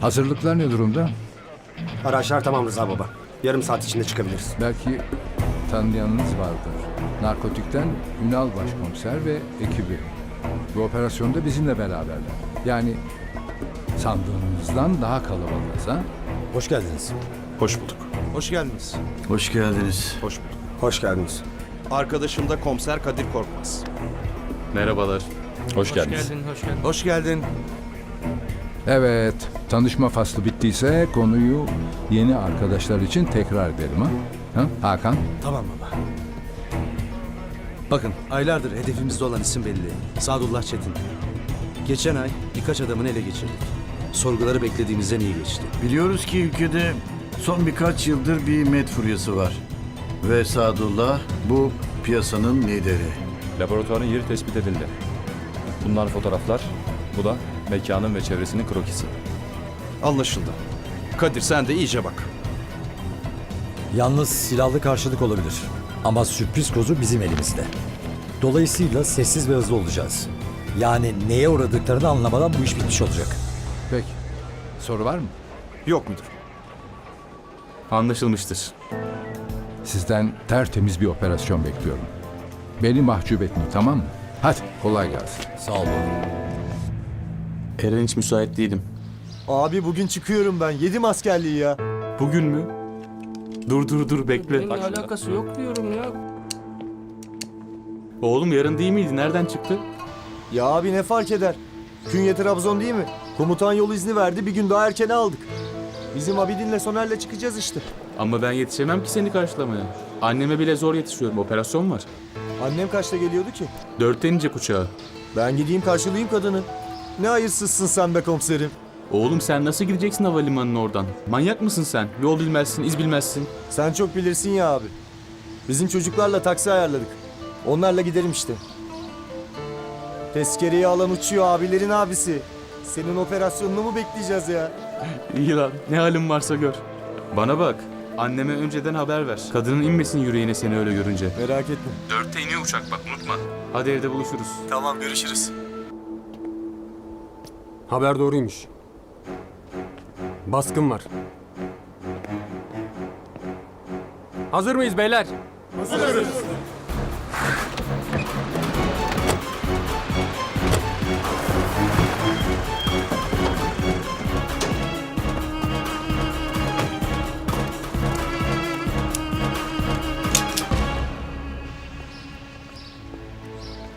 Hazırlıklar ne durumda? Araçlar tamam Rıza baba. Yarım saat içinde çıkabiliriz. Belki tanıyanınız vardır. Narkotikten Ünal Başkomiser ve ekibi. Bu operasyonda bizimle beraberler. Yani sandığınızdan daha kalabalığız ha? Hoş geldiniz. Hoş bulduk. Hoş geldiniz. Hoş geldiniz. Hoş bulduk. Hoş geldiniz. Arkadaşım da komiser Kadir Korkmaz. Merhabalar. Hoş geldiniz. Hoş geldin. Evet, tanışma faslı bittiyse konuyu yeni arkadaşlar için tekrar edelim ha? ha? Hakan? Tamam baba. Bakın aylardır hedefimizde olan isim belli. Sadullah Çetin. Geçen ay birkaç adamını ele geçirdik. Sorguları beklediğimizden iyi geçti. Biliyoruz ki ülkede son birkaç yıldır bir med furyası var. Ve Sadullah bu piyasanın lideri. Laboratuvarın yeri tespit edildi. Bunlar fotoğraflar. Bu da mekanın ve çevresinin krokisi. Anlaşıldı. Kadir sen de iyice bak. Yalnız silahlı karşılık olabilir. Ama sürpriz kozu bizim elimizde. Dolayısıyla sessiz ve hızlı olacağız. Yani neye uğradıklarını anlamadan bu iş bitmiş olacak. Peki. Soru var mı? Yok müdür. Anlaşılmıştır. Sizden tertemiz bir operasyon bekliyorum. Beni mahcup etmeyin tamam mı? Hadi kolay gelsin. Sağ olun. Eren hiç müsait değilim. Abi bugün çıkıyorum ben. Yedim askerliği ya. Bugün mü? Dur dur dur bekle. Benimle alakası yok diyorum ya. Oğlum yarın değil miydi? Nereden çıktı? Ya abi ne fark eder? Künye Trabzon değil mi? Komutan yol izni verdi. Bir gün daha erkene aldık. Bizim Abidin'le Soner'le çıkacağız işte. Ama ben yetişemem ki seni karşılamaya. Anneme bile zor yetişiyorum. Operasyon var. Annem kaçta geliyordu ki? Dörtte inecek uçağı. Ben gideyim karşılayayım kadını. Ne hayırsızsın sen be komiserim. Oğlum sen nasıl gideceksin havalimanına oradan? Manyak mısın sen? Yol bilmezsin, iz bilmezsin. Sen çok bilirsin ya abi. Bizim çocuklarla taksi ayarladık. Onlarla giderim işte. Tezkereyi alan uçuyor abilerin abisi. Senin operasyonunu mu bekleyeceğiz ya? İyi lan. Ne halin varsa gör. Bana bak. Anneme önceden haber ver. Kadının inmesin yüreğine seni öyle görünce. Merak etme. Dörtte iniyor uçak bak unutma. Hadi evde buluşuruz. Tamam görüşürüz. Haber doğruymuş. Baskın var. Hazır mıyız beyler?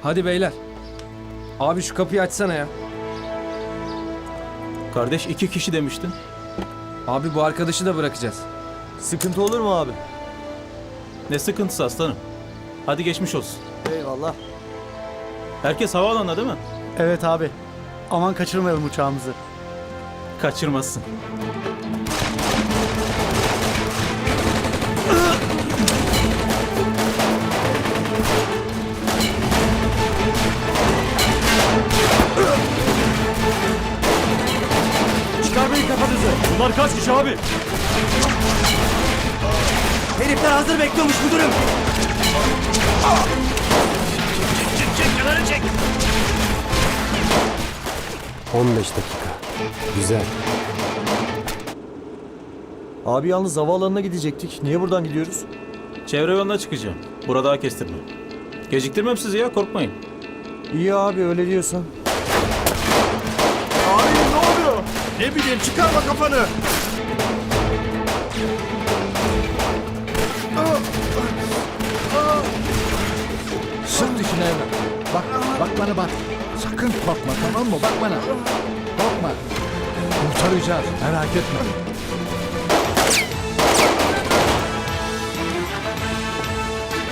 Hadi beyler. Abi şu kapıyı açsana ya. Kardeş iki kişi demiştin. Abi bu arkadaşı da bırakacağız. Sıkıntı olur mu abi? Ne sıkıntısı aslanım? Hadi geçmiş olsun. Eyvallah. Herkes havaalanında değil mi? Evet abi. Aman kaçırmayalım uçağımızı. Kaçırmazsın. Kişi abi? Herifler hazır bekliyormuş müdürüm. 15 dakika. Güzel. Abi yalnız havaalanına gidecektik. Niye buradan gidiyoruz? Çevre yoluna çıkacağım. Burada daha kestirme. Geciktirmem sizi ya korkmayın. İyi abi öyle diyorsan. Ne bileyim çıkarma kafanı. Dişine evlat. Bak, bak bana bak. Sakın korkma tamam mı? Bak bana. Korkma. Kurtaracağız. Merak etme.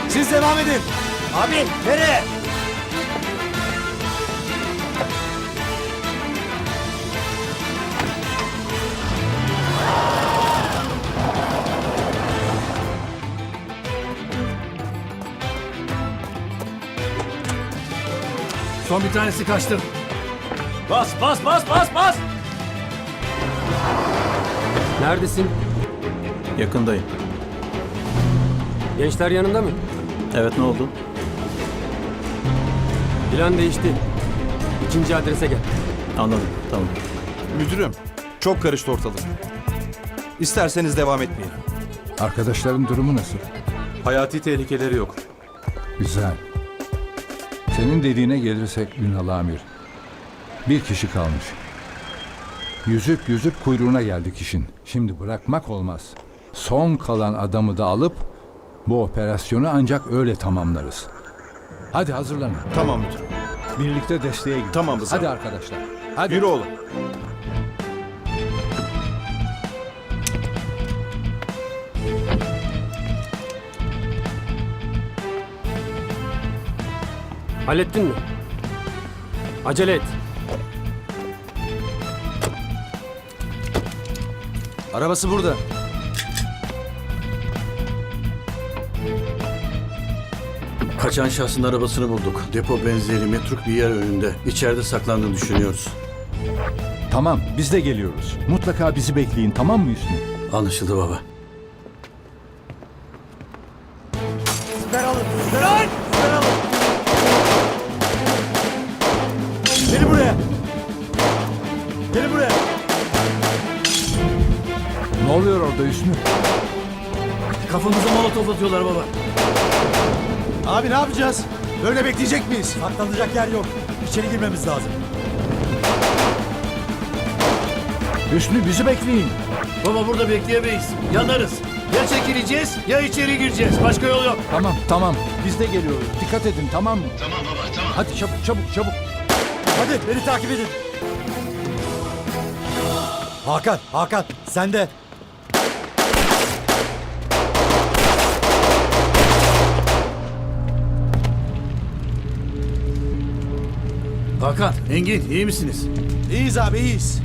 Siz devam edin. Abi nereye? Son bir tanesi kaçtı. Bas bas bas bas bas. Neredesin? Yakındayım. Gençler yanında mı? Evet ne oldu? Plan değişti. İkinci adrese gel. Anladım tamam. Müdürüm Çok karıştı ortalık. İsterseniz devam etmeyelim. Arkadaşların durumu nasıl? Hayati tehlikeleri yok. Güzel. Senin dediğine gelirsek Ünal Amir. Bir kişi kalmış. Yüzüp yüzüp kuyruğuna geldik işin. Şimdi bırakmak olmaz. Son kalan adamı da alıp bu operasyonu ancak öyle tamamlarız. Hadi hazırlanın. Tamam müdürüm. Birlikte desteğe gidelim. Tamam Rıza. Hadi arkadaşlar. Hadi. Yürü oğlum. Hallettin mi? Acele et. Arabası burada. Kaçan şahsın arabasını bulduk. Depo benzeri metruk bir yer önünde. İçeride saklandığını düşünüyoruz. Tamam biz de geliyoruz. Mutlaka bizi bekleyin tamam mı Hüsnü? Anlaşıldı baba. Orada Hüsnü? Kafamıza molotof atıyorlar baba. Abi ne yapacağız? Böyle bekleyecek miyiz? Saklanacak yer yok. İçeri girmemiz lazım. Hüsnü bizi bekleyin. Baba burada bekleyemeyiz. Yanarız. Ya çekileceğiz ya içeri gireceğiz. Başka yol yok. Tamam tamam biz de geliyoruz. Dikkat edin tamam mı? Tamam baba tamam. Hadi çabuk çabuk çabuk. Hadi beni takip edin. Hakan, Hakan sen de. Hakan, Engin iyi misiniz? İyiyiz abi iyiyiz.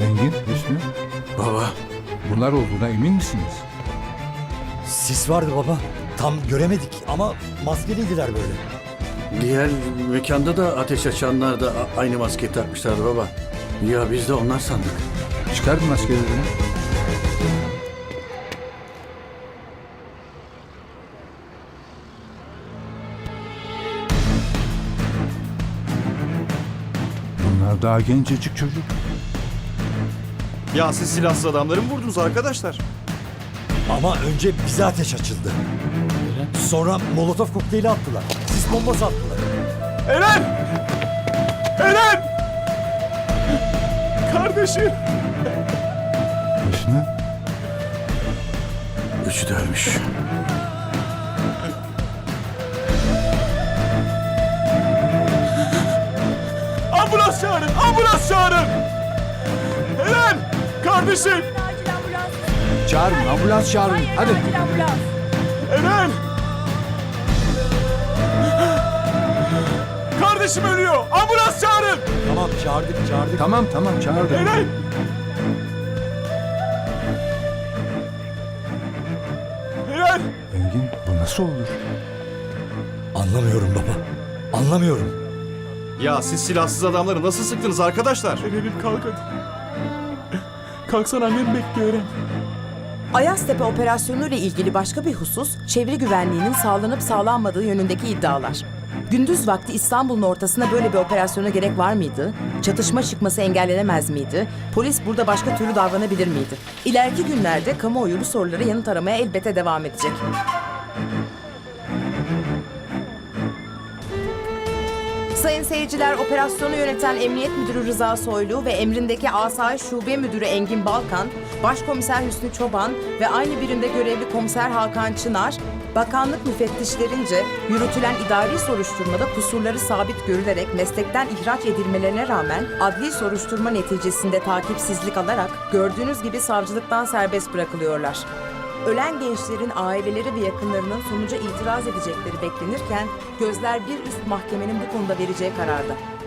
Engin, Hüsnü Baba, bunlar olduğuna emin misiniz? Sis vardı baba. Tam göremedik ama maskeliydiler böyle. diğer mekanda da ateş açanlar da a- aynı maskeyi takmışlardı baba. Ya biz de onlar sandık. Çıkardın maskeleri. Bunlar daha gencecik çocuk. Ya siz silahsız adamları mı vurdunuz arkadaşlar? Ama önce bize ateş açıldı. Sonra molotof kokteyli attılar. Sis bombası attılar. Eren! Eren! Kardeşim! Hüsnü, Üçü de ölmüş. Ambulans çağırın! Ambulans çağırın! Eren! Kardeşim! Acil ambulans. çağırın, ambulans çağırın. Hayır, Hadi. acil ambulans. Eren! Kardeşim ölüyor! Ambulans çağırın! Tamam çağırdık çağırdık. Tamam tamam çağırdım. Eren! Eren! Engin, bu nasıl olur? Anlamıyorum baba. Anlamıyorum. Ya siz silahsız adamları nasıl sıktınız arkadaşlar? Eren'im kalk hadi. Kalksan annem bekliyor Eren. Ayaztepe operasyonu ile ilgili başka bir husus, çevre güvenliğinin sağlanıp sağlanmadığı yönündeki iddialar. Gündüz vakti İstanbul'un ortasına böyle bir operasyona gerek var mıydı? Çatışma çıkması engellenemez miydi? Polis burada başka türlü davranabilir miydi? İleriki günlerde kamuoyu bu sorulara yanıt aramaya elbette devam edecek. Sayın seyirciler, operasyonu yöneten Emniyet Müdürü Rıza Soylu ve emrindeki Asayiş Şube Müdürü Engin Balkan, Başkomiser Hüsnü Çoban ve aynı birimde görevli Komiser Hakan Çınar, bakanlık müfettişlerince yürütülen idari soruşturmada kusurları sabit görülerek meslekten ihraç edilmelerine rağmen adli soruşturma neticesinde takipsizlik alarak gördüğünüz gibi savcılıktan serbest bırakılıyorlar. Ölen gençlerin aileleri ve yakınlarının sonuca itiraz edecekleri beklenirken gözler bir üst mahkemenin bu konuda vereceği kararda.